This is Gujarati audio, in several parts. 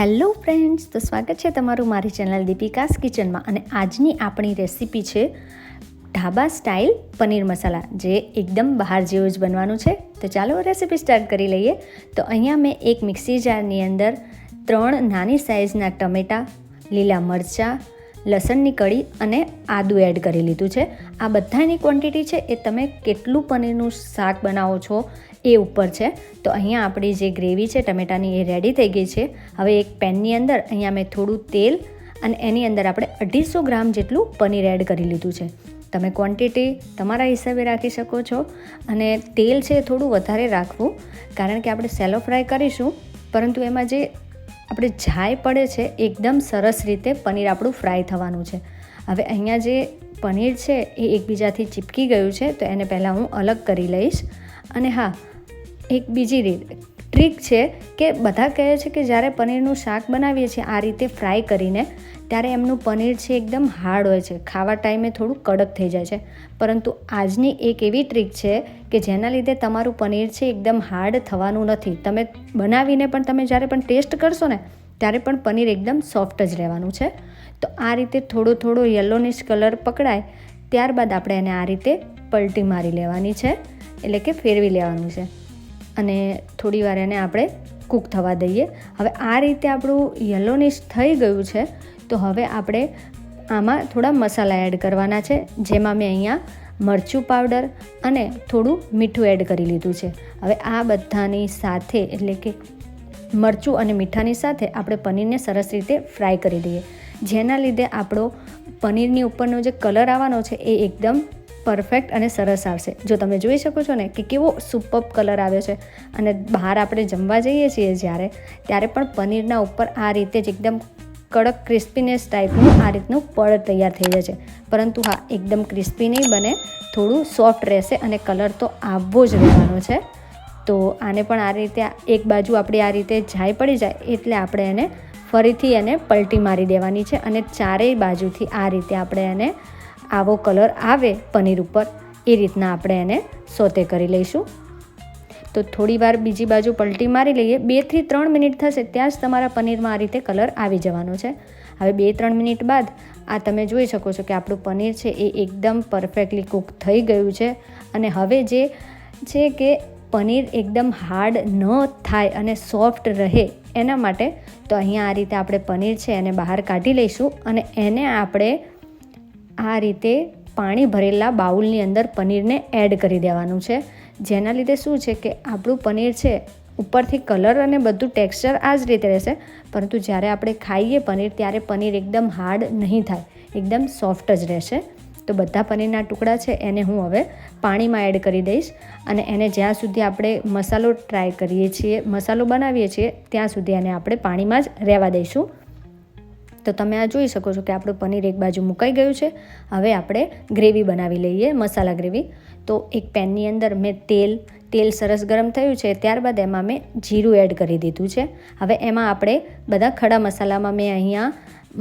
હેલો ફ્રેન્ડ્સ, તો સ્વાગત છે તમારું મારી ચેનલ દીપિકાસ કિચનમાં અને આજની આપણી રેસીપી છે ઢાબા સ્ટાઇલ પનીર મસાલા, જે એકદમ બહાર જેવું જ બનવાનું છે. તો ચાલો રેસીપી સ્ટાર્ટ કરી લઈએ. તો અહીંયા મેં એક મિક્સી જારની અંદર ત્રણ નાની સાઇઝના ટમેટાં, લીલા મરચાં, લસણની કળી અને આદુ એડ કરી લીધું છે. આ બધાની ક્વોન્ટિટી છે એ તમે કેટલું પનીરનું શાક બનાવો છો એ ઉપર છે. તો અહીંયા આપણી જે ગ્રેવી છે, ટમેટાની એ રેડી થઈ ગઈ છે. હવે એક પેનની અંદર અહીંયા મેં થોડું તેલ અને એની અંદર આપણે અઢીસો ગ્રામ જેટલું પનીર એડ કરી લીધું છે. તમે ક્વોન્ટિટી તમારા હિસાબે રાખી શકો છો અને તેલ છે એ થોડું વધારે રાખવું, કારણ કે આપણે સેલો ફ્રાય કરીશું, પરંતુ એમાં જે આપણે જાય પડે છે, એકદમ સરસ રીતે પનીર આપણું ફ્રાય થવાનું છે. હવે અહીંયા જે પનીર છે એ એકબીજાથી ચીપકી ગયું છે, તો એને પહેલાં હું અલગ કરી લઈશ. અને હા એક બીજી રીત, ટ્રીક છે કે બધા કહે છે કે જ્યારે પનીરનું શાક બનાવીએ છીએ, આ રીતે ફ્રાય કરીને, ત્યારે એમનું પનીર છે એકદમ હાર્ડ હોય છે. ખાવા ટાઈમે થોડું કડક થઈ જાય છે. પરંતુ આજની એક એવી ટ્રીક છે કે જેના લીધે તમારું પનીર છે એકદમ હાર્ડ થવાનું નથી. તમે બનાવીને પણ તમે જ્યારે પણ ટેસ્ટ કરશો ને, ત્યારે પણ પનીર એકદમ સોફ્ટ જ રહેવાનું છે. તો આ રીતે થોડો થોડો યલોનિશ કલર પકડાય, ત્યારબાદ આપણે એને આ રીતે પલટી મારી લેવાની છે, એટલે કે ફેરવી લેવાનું છે. અને થોડી વાર એને આપણે કૂક થવા દઈએ. હવે આ રીતે આપણું યલોનિશ થઈ ગયું છે, તો હવે આપણે આમાં થોડા મસાલા એડ કરવાના છે, જેમાં મેં અહીંયા મરચું પાવડર અને થોડું મીઠું એડ કરી લીધું છે. હવે આ બધાની સાથે, એટલે કે મરચું અને મીઠાની સાથે આપણે પનીરને સરસ રીતે ફ્રાય કરી દઈએ. જેના લીધે આપણો પનીરની ઉપરનો જે કલર આવવાનો છે, એ એકદમ પરફેક્ટ અને સરસ આવશે. જો તમે જોઈ શકો છો ને કે કેવો સુપર કલર આવ્યો છે અને બહાર આપણે જમવા જઈએ છીએ જ્યારે, ત્યારે પણ પનીરના ઉપર આ રીતે જ એકદમ કડક ક્રિસ્પીનેસ ટાઈપનું આ રીતનું પડ તૈયાર થઈ જાય છે. પરંતુ હા, એકદમ ક્રિસ્પી નહીં બને, થોડું સોફ્ટ રહેશે અને કલર તો આવવો જ રહેવાનો છે. તો આને પણ આ રીતે એક બાજુ આપણી આ રીતે જાય પડી જાય એટલે આપણે એને ફરીથી એને પલટી મારી દેવાની છે અને ચારેય બાજુથી આ રીતે આપણે એને આવો કલર આવે પનીર ઉપર, એ રીતના આપણે એને સોતે કરી લઈશું. તો થોડી વાર બીજી બાજુ પલટી મારી લઈએ. બેથી ત્રણ મિનિટ થશે ત્યાં જ તમારા પનીરમાં આ રીતે કલર આવી જવાનો છે. હવે બે ત્રણ મિનિટ બાદ આ તમે જોઈ શકો છો કે આપણું પનીર છે એ એકદમ પરફેક્ટલી કૂક થઈ ગયું છે. અને હવે જે છે કે પનીર એકદમ હાર્ડ ન થાય અને સોફ્ટ રહે એના માટે તો અહીંયા આ રીતે આપણે પનીર છે એને બહાર કાઢી લઈશું અને એને આપણે આ રીતે પાણી ભરેલા બાઉલની અંદર પનીરને એડ કરી દેવાનું છે. જેના લીધે શું છે કે આપણું પનીર છે, ઉપરથી કલર અને બધું ટેક્સચર આ જ રીતે રહેશે. પરંતુ જ્યારે આપણે ખાઈએ પનીર, ત્યારે પનીર એકદમ હાર્ડ નહીં થાય. એકદમ સોફ્ટ જ રહેશે. તો બધા પનીરના ટુકડા છે, એને હું હવે પાણીમાં એડ કરી દઈશ. અને એને જ્યાં સુધી આપણે મસાલો ટ્રાય કરીએ છીએ, મસાલો બનાવીએ છીએ, ત્યાં સુધી એને આપણે પાણીમાં જ રહેવા દઈશું. તો તમે આ જોઈ શકો છો કે આપણું પનીર એક બાજુ મુકાઈ ગયું છે. હવે આપણે ગ્રેવી બનાવી લઈએ, મસાલા ગ્રેવી. તો એક પેનની અંદર મેં તેલ તેલ સરસ ગરમ થયું છે, ત્યારબાદ એમાં મેં જીરું એડ કરી દીધું છે. હવે એમાં આપણે બધા ખડા મસાલામાં મેં અહીંયા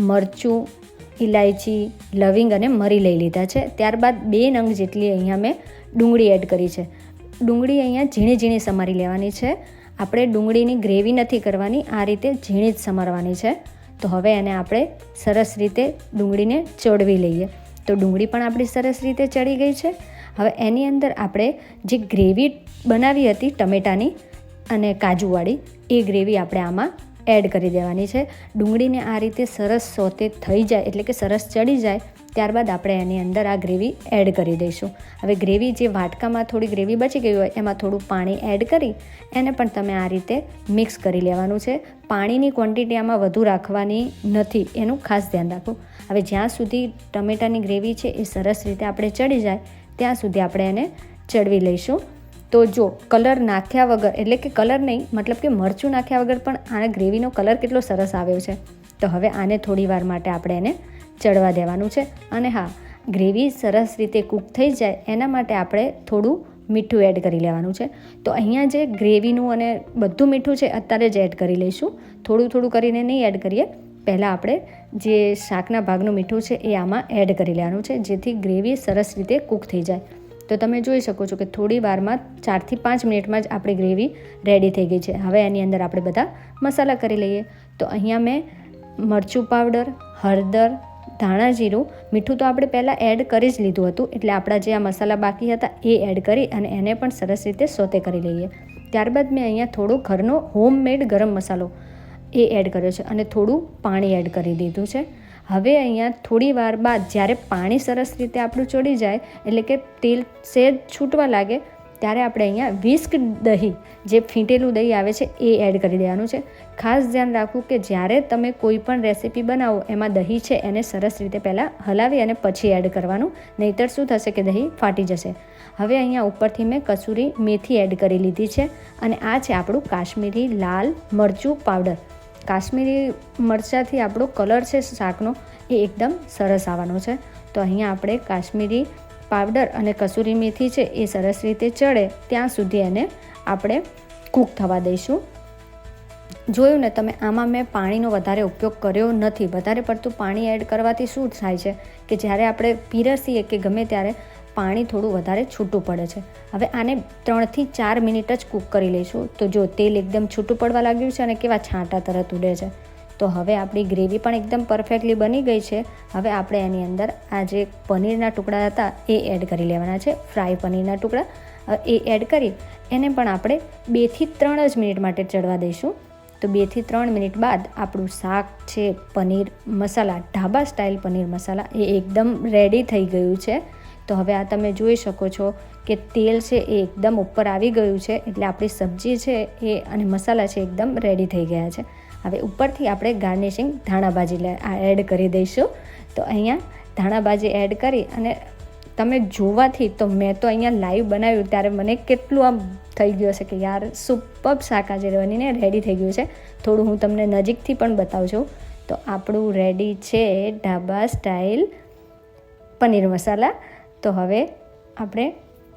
મરચું ઇલાયચી લવિંગ અને મરી લઈ લીધા છે. ત્યારબાદ બે નંગ જેટલી અહીંયા મેં ડુંગળી એડ કરી છે. ડુંગળી અહીંયા ઝીણી ઝીણી સમારી લેવાની છે. આપણે ડુંગળીની ગ્રેવી નથી કરવાની, આ રીતે ઝીણી જ સમારવાની છે. તો હવે એને આપણે સરસ રીતે ડુંગળીને ચોડવી લઈએ. તો ડુંગળી પણ આપણી સરસ રીતે ચડી ગઈ છે. હવે એની અંદર આપણે જે ગ્રેવી બનાવી હતી ટમેટાની અને કાજુવાળી, એ ગ્રેવી આપણે આમાં એડ કરી દેવાની છે. ડુંગળીને આ રીતે સરસ સોતે થઈ જાય, એટલે કે સરસ ચડી જાય ત્યારબાદ આપણે એની અંદર આ ગ્રેવી એડ કરી દઈશું. હવે ગ્રેવી જે વાટકામાં થોડી ગ્રેવી બચી ગઈ હોય, એમાં થોડું પાણી એડ કરી એને પણ તમે આ રીતે મિક્સ કરી લેવાનું છે. પાણીની ક્વોન્ટિટી આમાં વધુ રાખવાની નથી, એનું ખાસ ધ્યાન રાખવું હવે જ્યાં સુધી ટમેટાની ગ્રેવી છે એ સરસ રીતે આપણે ચડી જાય, ત્યાં સુધી આપણે એને ચડવી લઈશું. તો જો કલર નાખ્યા વગર, એટલે કે કલર નહીં, મતલબ કે મરચું નાખ્યા વગર પણ આ ગ્રેવીનો કલર કેટલો સરસ આવ્યો છે. તો હવે આને થોડી વાર માટે આપણે એને ચડવા દેવાનું છે. અને હા, ગ્રેવી સરસ રીતે કૂક થઈ જાય, એના માટે આપણે થોડું મીઠું એડ કરી લેવાનું છે. તો અહીંયા જે ગ્રેવીનું અને બધું મીઠું છે, અત્યારે જ એડ કરી લઈશું. થોડું થોડું કરીને નહીં એડ કરીએ. પહેલાં આપણે જે શાકના ભાગનું મીઠું છે, એ આમાં એડ કરી લેવાનું છે, જેથી ગ્રેવી સરસ રીતે કૂક થઈ જાય. તો તમે જોઈ શકો છો કે થોડી વારમાં ચારથી પાંચ મિનિટમાં જ આપણી ગ્રેવી રેડી થઈ ગઈ છે. હવે એની અંદર આપણે બધા મસાલા કરી લઈએ. તો અહીંયા મેં મરચું પાવડર, હળદર ધાણા જીરું, મીઠું તો આપણે પહેલાં એડ કરી જ લીધું હતું, એટલે આપણા જે આ મસાલા બાકી હતા એ એડ કરી અને એને પણ સરસ રીતે સોતે કરી લઈએ. ત્યારબાદ મેં અહીંયા થોડો ઘરનો હોમમેડ ગરમ મસાલો એ એડ કર્યો છે અને થોડું પાણી એડ કરી દીધું છે. હવે અહીંયા થોડી વાર બાદ જ્યારે પાણી સરસ રીતે આપણું ચડી જાય, એટલે કે તેલ સેજ છૂટવા લાગે ત્યારે આપણે અહીંયા વિસ્ક દહીં, જે ફીંટેલું દહીં આવે છે, એ એડ કરી દેવાનું છે. ખાસ ધ્યાન રાખવું કે જ્યારે તમે કોઈ પણ રેસીપી બનાવો, એમાં દહીં છે, એને સરસ રીતે પહેલાં હલાવી અને પછી એડ કરવાનું. નહીંતર શું થશે કે દહીં ફાટી જશે. હવે અહીંયા ઉપરથી મેં કસૂરી મેથી એડ કરી લીધી છે અને આ છે આપણું કાશ્મીરી લાલ મરચું પાવડર કાશ્મીરી મરચાંથી આપણો કલર છે શાકનો, એ એકદમ સરસ આવવાનો છે. તો અહીંયા આપણે કાશ્મીરી પાવડર અને કસૂરી મેથી છે એ સરસ રીતે ચડે, ત્યાં સુધી એને આપણે કૂક થવા દઈશું. જોયું ને તમે, આમાં મેં પાણીનો વધારે ઉપયોગ કર્યો નથી. વધારે પડતું પાણી એડ કરવાથી શું થાય છે કે જ્યારે આપણે પીરસીએ કે ગમે ત્યારે પાણી થોડું વધારે છૂટું પડે છે. હવે આને ત્રણથી ચાર મિનિટ જ કૂક કરી લઈશું. તો જો તેલ એકદમ છૂટું પડવા લાગ્યું છે અને કેવા છાંટા તરત ઉડે છે. તો હવે આપણી ગ્રેવી પણ એકદમ પરફેક્ટલી બની ગઈ છે. હવે આપણે એની અંદર આ જે પનીરના ટુકડા હતા એ એડ કરી લેવાના છે, ફ્રાય પનીરના ટુકડા. એ એડ કરી એને પણ આપણે બેથી ત્રણ જ મિનિટ માટે ચડવા દઈશું. તો બેથી ત્રણ મિનિટ બાદ આપણું શાક છે, પનીર મસાલા, ઢાબા સ્ટાઇલ પનીર મસાલા એ એકદમ રેડી થઈ ગયું છે. તો હવે આ તમે જોઈ શકો છો કે તેલ છે એ એકદમ ઉપર આવી ગયું છે, એટલે આપણી સબ્જી છે એ અને મસાલા છે એકદમ રેડી થઈ ગયા છે. હવે ઉપરથી આપણે ગાર્નિશિંગ ધાણાભાજી એડ કરી દઈશું. તો અહીંયા ધાણાભાજી એડ કરી અને તમે જોવાથી તો મેં તો અહીંયા લાઈવ બનાવ્યું ત્યારે મને કેટલું આમ થઈ ગયું હશે કે યાર સુપબ શાક આજે બનીને રેડી થઈ ગયું છે. થોડું હું તમને નજીકથી પણ બતાવું છું તો આપણું રેડી છે ઢાબા સ્ટાઇલ પનીર મસાલા. તો હવે આપણે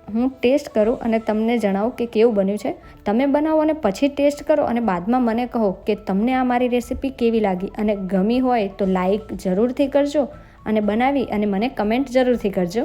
હું ટેસ્ટ કરું અને તમને જણાવું કે કેવું બન્યું છે. તમે બનાવો અને પછી ટેસ્ટ કરો અને બાદમાં મને કહો કે તમને આ મારી રેસીપી કેવી લાગી અને ગમી હોય તો લાઈક જરૂરથી કરજો અને બનાવી અને મને કમેન્ટ જરૂરથી કરજો.